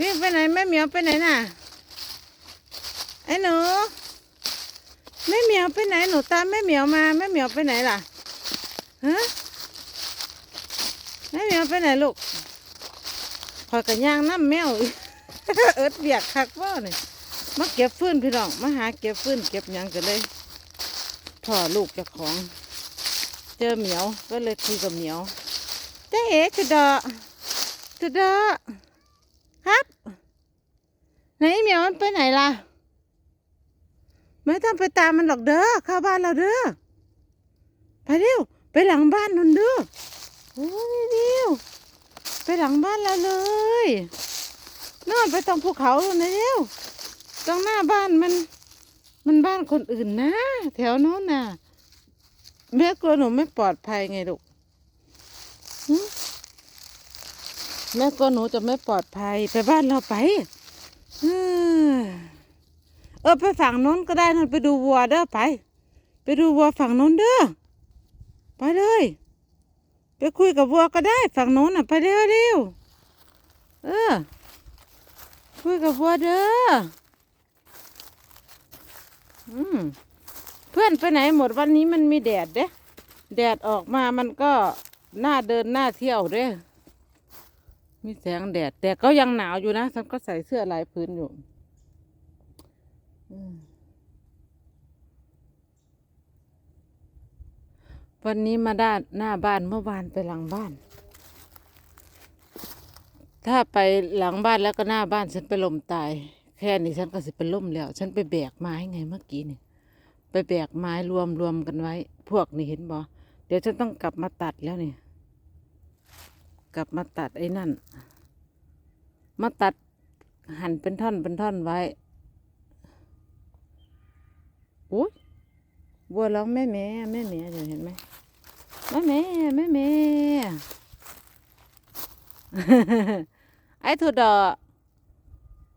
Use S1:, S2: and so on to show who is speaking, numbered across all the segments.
S1: วิ่งไปไหนแม่เหมียวไปไหนน่ะไอ้หนูแม่เหมียวไปไหนหนูตามแม่เหมียวมาแม่เหมียวไปไหนล่ะฮะแม่เหมียวไปไหนลูกคอยกันย่างน้ำแมวเอิดเบียกคักว่าเนี่ยมาเก็บฟืนพี่น้องมาหาเก็บฟืนเก็บยังกันเลยพ่อลูกจ้าของ เจอเหมียวก็เลยคุยกับเหมียวเจ๊เอ๋จุดดอจุดดอครับ ไหนเหมียวมัน ไปไหนล่ะ ไม่ต้องไปตามมันหรอกเด้อเข้าบ้านเราเด้อไปเร็วไปหลังบ้านนุ่นเด้อโอ้ยเร็วไปหลังบ้านเราเลยนู่นไปตรงภูเขาเลยนะเร็วตรงหน้าบ้านมัน มันบ้านคนอื่นนะ แถวโน้นน่ะแม่กลัวหนูไม่ปลอดภัยไงลูกแม่กลัวหนูจะไม่ปลอดภัยไปบ้านเราไป เออไปฝั่งนู้นก็ได้นั่นไปดูวัวเด้อไป ไปดูวัวฝั่งนู้นเด้อไปเลย ไปคุยกับวัวก็ได้ฝั่งนู้นน่ะไปเร็วเร็วเออคุยกับวัวเด้ออืมเพื่อนไปไหนหมดวันนี้มันมีแดดเด้แดดออกมามันก็น่าเดินน่าเที่ยวเด้ มีแสงแดด แต่ก็ยังหนาวอยู่นะฉันก็ใส่เสื้อลายพื้นอยู่วันนี้มาด้านหน้าบ้านเมื่อวานไปหลังบ้าน ถ้าไปหลังบ้านแล้วก็หน้าบ้านฉันไปลมตาย แค่นี้ฉันก็สิเป็นล่มแล้ว ฉันไปแบกไม้ไงเมื่อกี้นี่ไปแบกไม้รวมรวมกันไว้ พวกนี่เห็นบ่เดี๋ยวฉันต้องกลับมาตัดแล้วนี่ กลับมาตัดไอ้นั่น มาตัดหั่นเป็นท่อนเป็นท่อนไว้โอ้ยบัวร้องแม่แม่แม่แม่เดี๋ยวเห็นไหมแม่แม่แม่แม่ไอ้ถั่วดอ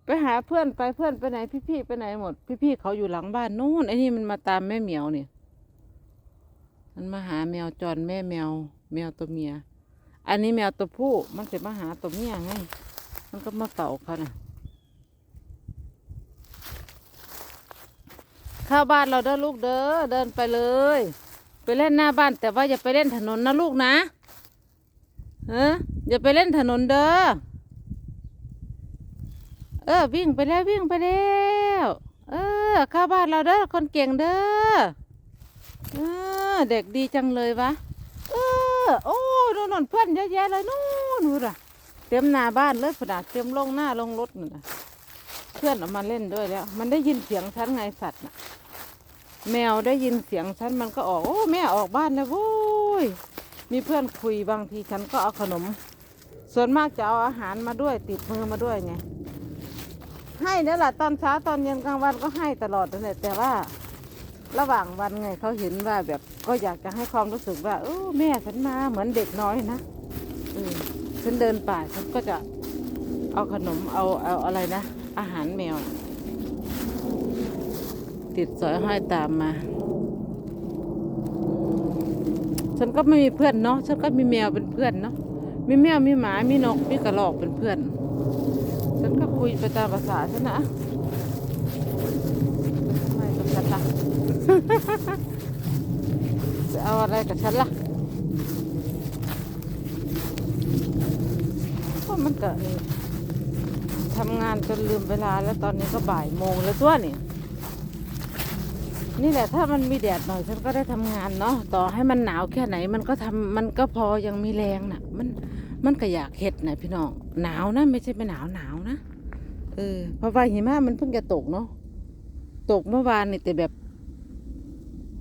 S1: ไปหาเพื่อนไปเพื่อนไปไหน พี่พี่ไปไหนหมด พี่พี่เขาอยู่หลังบ้านนู่นไอ้นี่มันมาตามแม่เหมียวเนี่ยมันมาหาแมวจรแม่แมว แมวตัวเมีย อันนี้แมวตัวผู้มันจะมาหาตัวเมียไง มันก็มาเฝ้าเขาน่ะเข้าบ้านเราเด้อลูกเด้อเดินไปเลย ไปเล่นหน้าบ้าน แต่ว่าอย่าไปเล่นถนนนะลูกนะเอออย่าไปเล่นถนนเด้อเออวิ่งไปแล้ววิ่งไปแล้วเออเข้าบ้านเราเด้อคนเก่งเด้อเออเด็กดีจังเลยวะเออโอ้ นู่นนเพื่อนเยอะแยะเลยนู่นนู่นอะเต็มหน้าบ้านเลยขนาดเต็มลงหน้าลงรถนั่นะเพื่อนออกมาเล่นด้วยแล้ว มันได้ยินเสียงฉันไงสัตว์น่ะ แมวได้ยินเสียงฉันมันก็ออกโอ้แม่ออกบ้านแล้วโว้ยมีเพื่อนคุยบางทีฉันก็เอาขนม ส่วนมากจะเอาอาหารมาด้วยติดมือมาด้วยไงให้นั่แหละตอนเช้าตอนเย็นกลางวันก็ให้ตลอดนั่นแหละแต่ว่า ระหว่างวันไงเขาเห็นว่าแบบก็อยากจะให้ความรู้สึกว่าเออแม่ฉันมาเหมือนเด็กน้อยนะอฉันเดินป่าฉันก็จะเอาขนมเอาเอาอะไรนะ อาหารแมว ติดสอยห้อยตามมา ฉันก็ไม่มีเพื่อนเนาะฉันก็มีแมวเป็นเพื่อนเนาะมีแมวมีหมามีนกมีกระรอกเป็นเพื่อน ฉันก็คุยไปตามภาษาฉันนะทำไมกับฉันล่ะ จะเอาอะไรกับฉันล่ะก็มันก็นี่ทำงานจนลืมเวลาแล้วตอนนี้ก็บ่ายโมงแล้วตัวนี่ นี่แหละถ้ามันมีแดดหน่อยฉันก็ได้ทำงานเนาะต่อให้มันหนาวแค่ไหน มันก็ทำมันก็พอยังมีแรงน่ะ มันมันก็อยากเห็ดนะพี่น้องหนาวนะ ไม่ใช่ไม่หนาวหนาวนะเออเพราะว่าหิมะมันเพิ่งจะตกเนาะตกเมื่อวานนี่แต่แบบ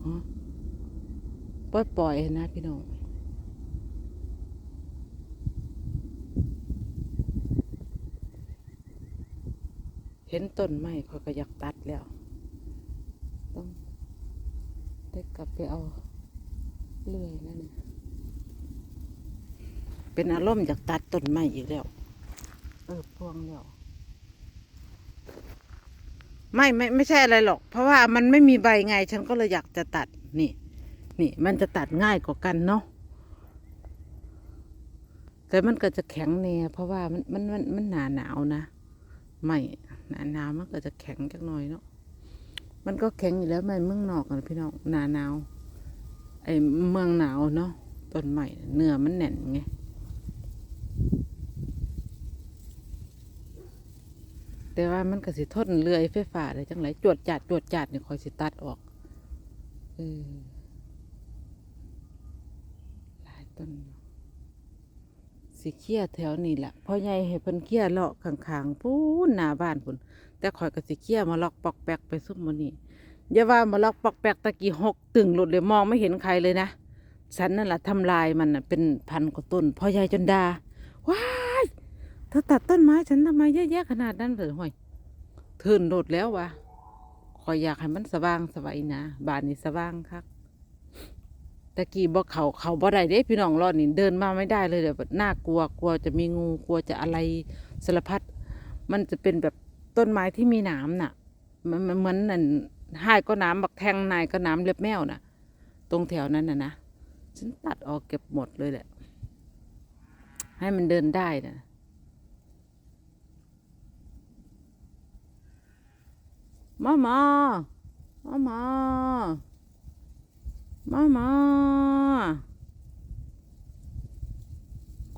S1: ฮะ ปล่อยปล่อยๆนะพี่น้องเห็นต้นไม้เขาก็อยากตัดแล้ว ต้องได้กลับไปเอาเลื่อยนั่นน่ะเป็นอารมณ์อยากตัดต้นไม้อีกแล้ว เออพวงแล้วไม่ไม่ไม่ใช่อะไรหรอก เพราะว่ามันไม่มีใบไง ฉันก็เลยอยากจะตัดนี่ นี่มันจะตัดง่ายกว่ากันเนาะแต่มันก็จะแข็งแน่เพราะว่ามันมันมันมันหนาหนาวนะไม่หนาหนาวมันก็จะแข็งจักหน่อยเนาะมันก็แข็งอยู่แล้วไม่เมืองนอกกันพี่น้องหนาหนาวไอ้เมืองหนาวเนาะต้นใหม่เนื้อมันแน่นไงแต่ว่ามันก็สิทนเลื่อยไฟฟ้าได้จังไรจวดจัดจวดจัดเนี่ยคอยสิตัดออกเออหลาย ต้นสิเคี่ยแถวนี้แหละพ่อใหญ่ให้เพิ่นเคี่ยเลาะข้างๆพูนหน้าบ้านพุ่นแต่ข่อยก็สิเคี่ยมาล็อกปอกแปกไปซุมมื้อนี้อย่าว่ามาล็อกปอกแปกตะกี้หกตึงหลุดเลยมองไม่เห็นใครเลยนะฉันนั่นแหละทำลายมันน่ะเป็นพันกว่าต้นพ่อใหญ่จนดาว้ายเธอตัดต้นไม้ฉันทำไมเยอะแยะขนาดนั้นเลยห่วยเทินโดดแล้ววะข่อยอยากให้มันสว่างสวัยนะบ้านนี้สว่างคัก ตะกี้บ่เขาเขาบ่ได้เด้พี่น้องรอดนี่เดินมาไม่ได้เลยแบบน่ากลัวกลัวจะมีงูกลัวจะอะไรสารพัดมันจะเป็นแบบต้นไม้ที่มีหนามน่ะ มันเหมือนนั่นหายก็น้ำบักแทงนายก็น้ำเล็บแมวน่ะ ตรงแถวนั้นน่ะนะฉันตัดออกเก็บหมดเลยแหละ ให้มันเดินได้น่ะมามามามา มามา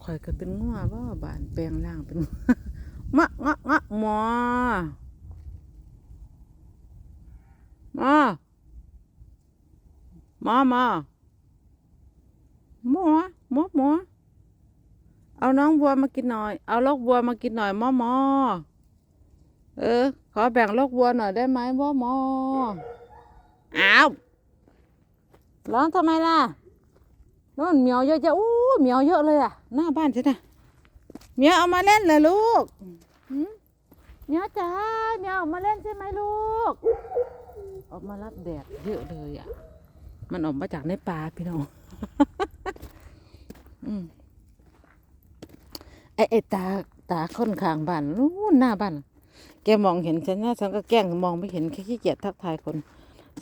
S1: ข่อยก็เป็นงัวบ่บานแปลงร่างเป็นมะงะงะมอมามามาหมอหมอหมอเอาน้องบัวมากินหน่อย เอาลูกบัวมากินหน่อยหมอหมอเออ ขอแบ่งลูกบัวหน่อยได้ไหมหมอหมอ ร้องทำไมล่ะนู่นเหมียวเยอะจะอู้เหมียวเยอะเลยอะหน้าบ้านฉันนะเหมียวเอามาเล่นเลยลูกหืมเหมียวจ๋าเหมียวออกมาเล่นใช่ไหมลูก ออกมารับแดดเยอะเลยอะ มันออกมาจากในป่าพี่น้องอืมไอไอตาตาค่อนข้างบ้านนู้นหน้าบ้านแกมองเห็นฉันนะฉันก็แกล้งมองไม่เห็นแค่ขี้เกียจทักทายคน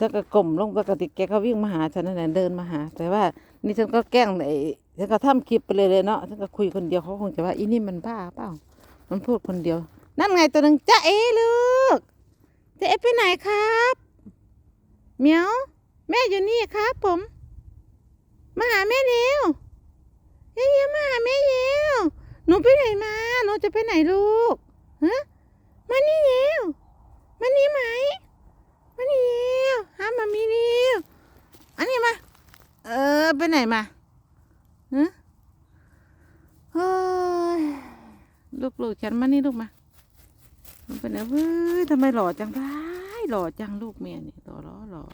S1: ฉันก็กลมลงปกติแกก็วิ่งมาหาฉันนั่นแหละเดินมาหา แต่ว่านี่ฉันก็แกล้งไอ้ฉันก็ทำคลิปไปเลยเลยเนาะฉันก็คุยคนเดียวเขาคงจะว่าอีนี่มันบ้าเปล่า มันพูดคนเดียว นั่นไงตัวหนึ่งจ้าเอลูกจ้าเอไปไหนครับเมียวแม่อยู่นี่ครับ ผมมาหาแม่เร็วเร็วๆมาหาแม่เร็วหนูไปไหนมาหนูจะไปไหนลูกฮะมานี่เร็วมานี่ไหมมานี่เร็ว หามามีเร็วอันนี้มา เออไปไหนมาฮะเฮ้ยลูกลูกฉันมานี่ลูกมามันไปไหนเว้ยทำไมหล่อจังได้หล่อจังลูกเมียนี่หล่อหล่อหล่อ